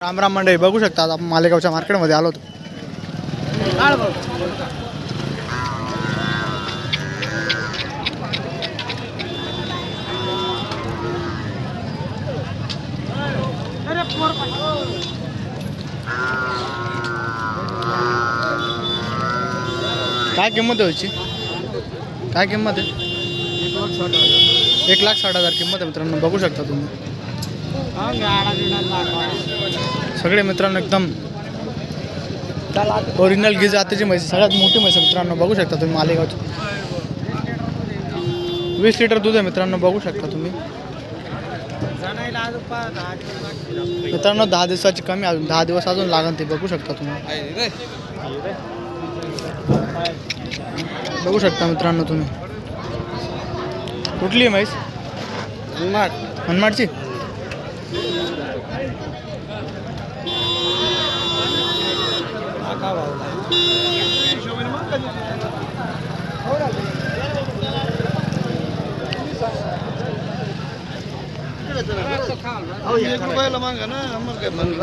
रामराम मंडळी बघू शकता आज आपण मालेगावच्या मार्केटमध्ये आलो होतो. काय किंमत आहे याची? काय किंमत आहे? एक लाख साठ हजार किंमत आहे मित्रांनो बघू शकता तुम्ही. सगळे मित्रांनो एकदम ओरिजिनल गी जातीची म्हैस सगळ्यात मोठी म्हैस मित्रांनो. बघू शकता तुम्ही मालेगावची. वीस लिटर दूध आहे मित्रांनो. बघू शकता तुम्ही. मित्रांनो दहा दिवसाची कमी अजून. दहा दिवस अजून लागन ते. बघू शकता तुम्ही. बघू शकता मित्रांनो तुम्ही. कुठली म्हैस? हनमाडची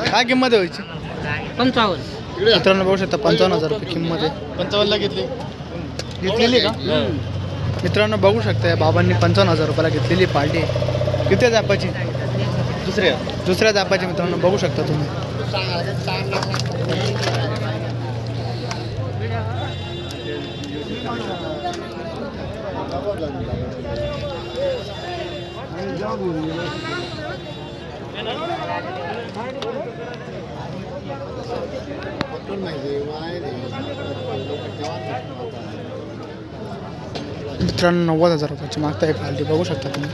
काय किंमत आहे व्हायची पंचावन्न मित्रांनो बघू शकता पंचावन्न हजार रुपये किंमत आहे. पंचावन्नला घेतली. घेतलेली का? मित्रांनो बघू शकता या बाबांनी पंचावन्न हजार रुपयाला घेतलेली पार्टी आहे. किती जापाची? दुसऱ्या. दुसऱ्या जापाची मित्रांनो बघू शकता तुम्ही. मित्रांनो नव्वद हजार रुपयाची मागता एक पार्टी बघू शकता तुम्ही.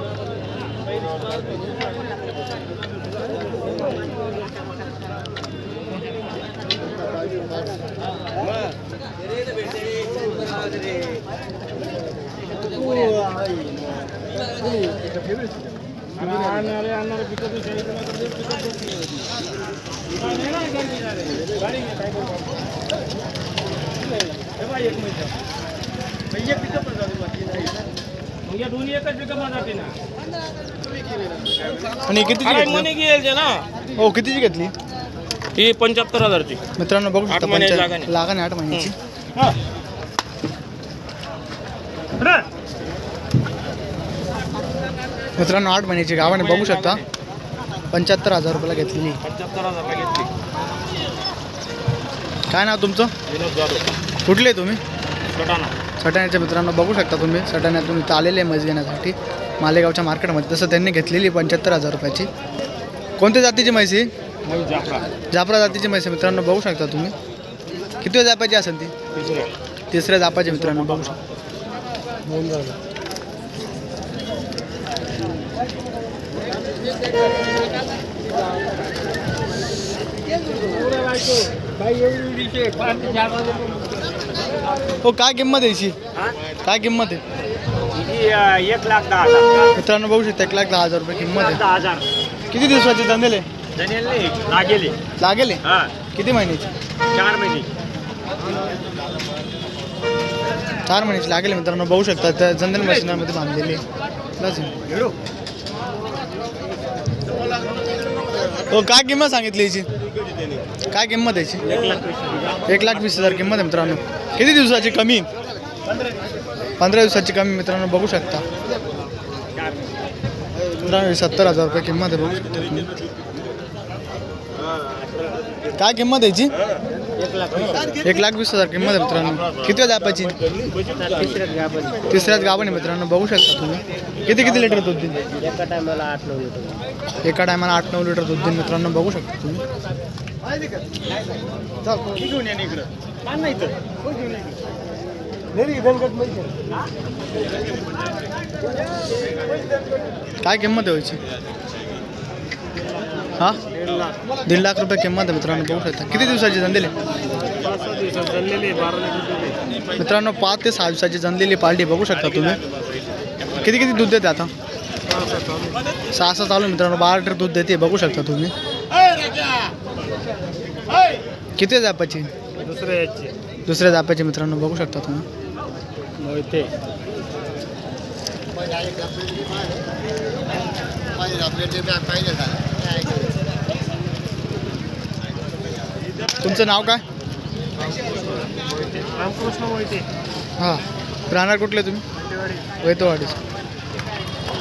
दोन्ही एकच जाते ना आणि घेतली? मनी घ्यायचे ना. हो कितीची घेतली? ही पंच्याहत्तर हजारची. मित्रांनो बघू शकता. लागण आहे. आठ महिन्याची. मित्रांनो आठ महिन्याची गावाने बघू शकता. पंच्याहत्तर हजार रुपयाला घेतलेली. पंच्याहत्तर घेतली. काय नाव तुमचं? विनोद जाधव. कुठले तुम्ही? सटाणा. सटाण्याच्या मित्रांनो बघू शकता तुम्ही. सटाण्यातून इथं आलेले आहे म्हैस घेण्यासाठी. मालेगावच्या मार्केटमध्ये. तसं त्यांनी घेतलेली पंच्याहत्तर हजार रुपयाची. कोणत्या जातीची म्हैस जाफरा. जातीची म्हैस मित्रांनो बघू शकता तुम्ही. किती जापाची असेल ती? तिसऱ्या तिसऱ्या जापाची मित्रांनो बघू शकता. हो काय किंमत आहे याची? काय किंमत आहे? एक लाख दहा हजार. मित्रांनो बघू शकता एक लाख दहा हजार रुपये किंमत आहे. दहा हजार. किती दिवसाची धंदेले जनेल नाही लागेले लागेल हे? हा. किती महिन्याची? चार महिने. चार महिन्याची लागेल मित्रांनो. बघू शकता त्या जंदल मशीनमध्ये बांधलेली आहे. हे. हो काय किंमत सांगितली याची? काय किंमत याची? एक लाख वीस हजार किंमत आहे मित्रांनो. किती दिवसाची कमी? पंधरा दिवसाची कमी मित्रांनो बघू शकता. मित्रांनो सत्तर हजार रुपये किंमत आहे बघू शकता काय किंमत याची? एक लाख वीस हजार किंमत आहे मित्रांनो. किती जापाची तिसऱ्यात गाभण आहे मित्रांनो. बघू शकता तुम्ही. किती किती लिटर दूध देईल? एका टायमाला आठ नऊ लिटर. एका टायमाला आठ नऊ लिटर दूध देईल मित्रांनो. बघू शकता तुम्ही. काय किंमत आहे व्हायची हा? दीड लाख रुपये किंमत आहे मित्रांनो बघू शकता. किती दिवसाची जनलेली मित्रांनो पाच ते सहा दिवसाची जनलेली पार्टी बघू शकता तुम्ही. किती किती दूध देते आता? सहा सहा चालू आहे मित्रांनो बारा लिटर दूध देते बघू शकता तुम्ही. किती जापाची? दुसऱ्या दुसऱ्या जापाची मित्रांनो बघू शकता तुम्ही. पाहिजे तुमचं नाव काय? रामकृष्ण मोहिते. हां. राहणार कुठले तुम्ही? वैतवाडी.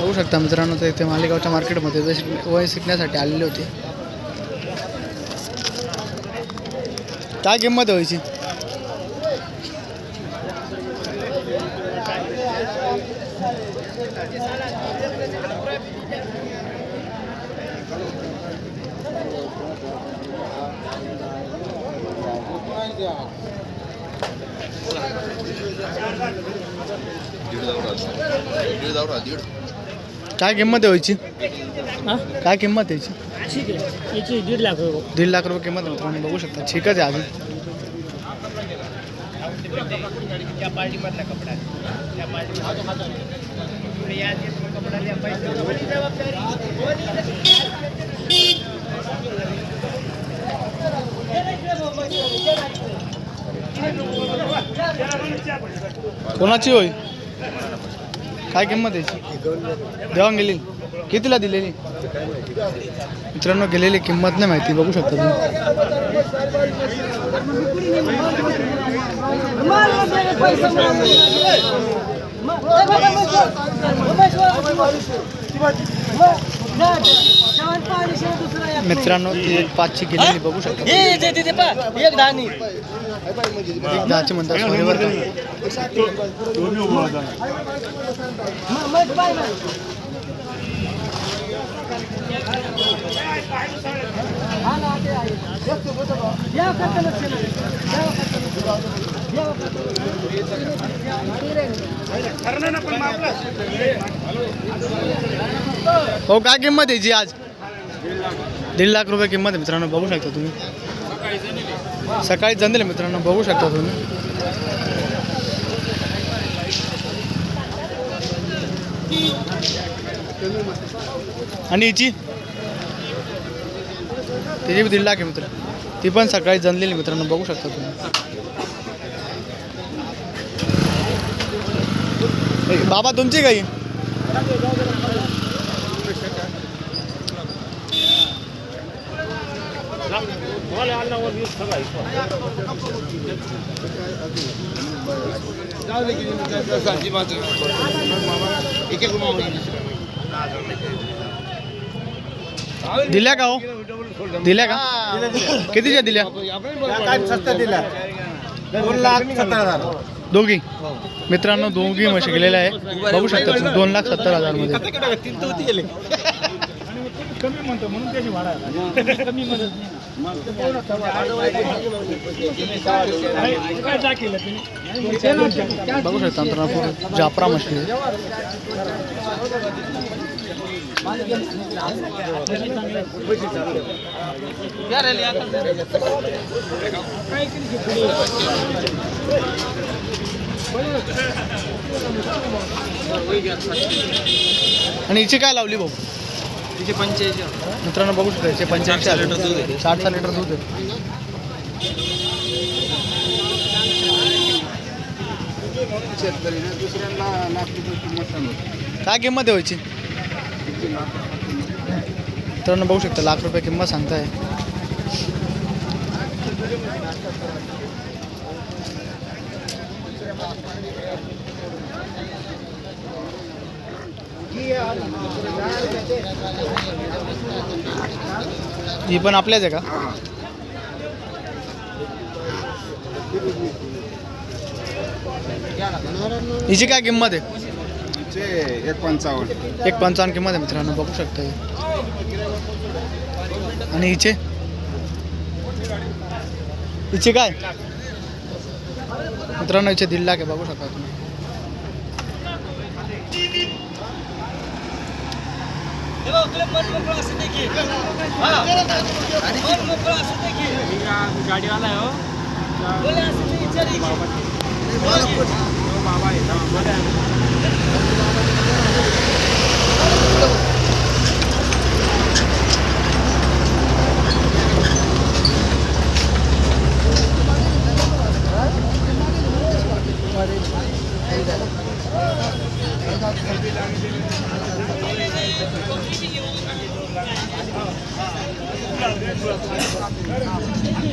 बघू शकता मित्रांनो ते इथे मालेगावच्या मार्केटमध्ये वय शिक- वय शिकण्यासाठी आलेले होते. काय किंमत व्हायची काय किंमत आहे व्हायची काय किंमत आहे याची? ठीक आहे. याची दीड लाख रुपये. दीड लाख रुपये किंमत मित्रांनो बघू शकता. ठीकच आहे अजून. कोणाची होय? काय किंमत आहे याची देवान गेली कितीला दिलेली मित्रांनो गेलेली किंमत नाही माहिती बघू शकता तुम्ही मित्रांनो ती पाचची गेलेली बघू शकता. एक दाणी एक दहाची म्हणतात. हो काय किंमत आहे जी आज? दीड लाख रुपये किंमत आहे मित्रांनो बघू शकता तुम्ही. सकाळी जमले मित्रांनो बघू शकता तुम्ही. आणि हिची? तिची दीड लाख आहे मित्र. ती पण सकाळी जनलेली मित्रांनो बघू शकता तुम्ही. बाबा तुमची काही दिल्या का हो? दिल्या का? कितीच्या दिल्या सस्ता दिला दोन लाख सत्तर हजार. दोघी. मित्रांनो दोघी म्हशी गेलेल्या आहे बघू शकता तुम्ही दोन लाख सत्तर हजारमध्ये. कमी म्हणतो म्हणून त्याची भाडा कमी म्हणत तुम्ही बघू शकता मित्रांनो जापरा जाफरा आणि हिची काय लावली भाऊ? तिचे मित्रांनो बघू शकता हिचे पंच्याऐंशी साठ लिटर दूध आहे. साठ सहा लिटर दूध आहे. शेतकरी ना दुसऱ्यांना लाख रुपये किंमत सांगतो काय किंमत आहे व्हायची मित्रांनो बघू शकता लाख रुपये किंमत सांगताय. ही पण आपल्याच आहे का? हिची काय किंमत आहे? एक पंचावन्न एक पंचावन्न किंमत आहे मित्रांनो बघू शकता. आणि हिचे? हिचे काय? मित्रांनो हिचे दीड लाख आहे बघू शकता तुम्ही. तेव्हा आपलं मन मोकळं असू दे की गाडीवाला आहे हो बोला असं विचार बाबा आहे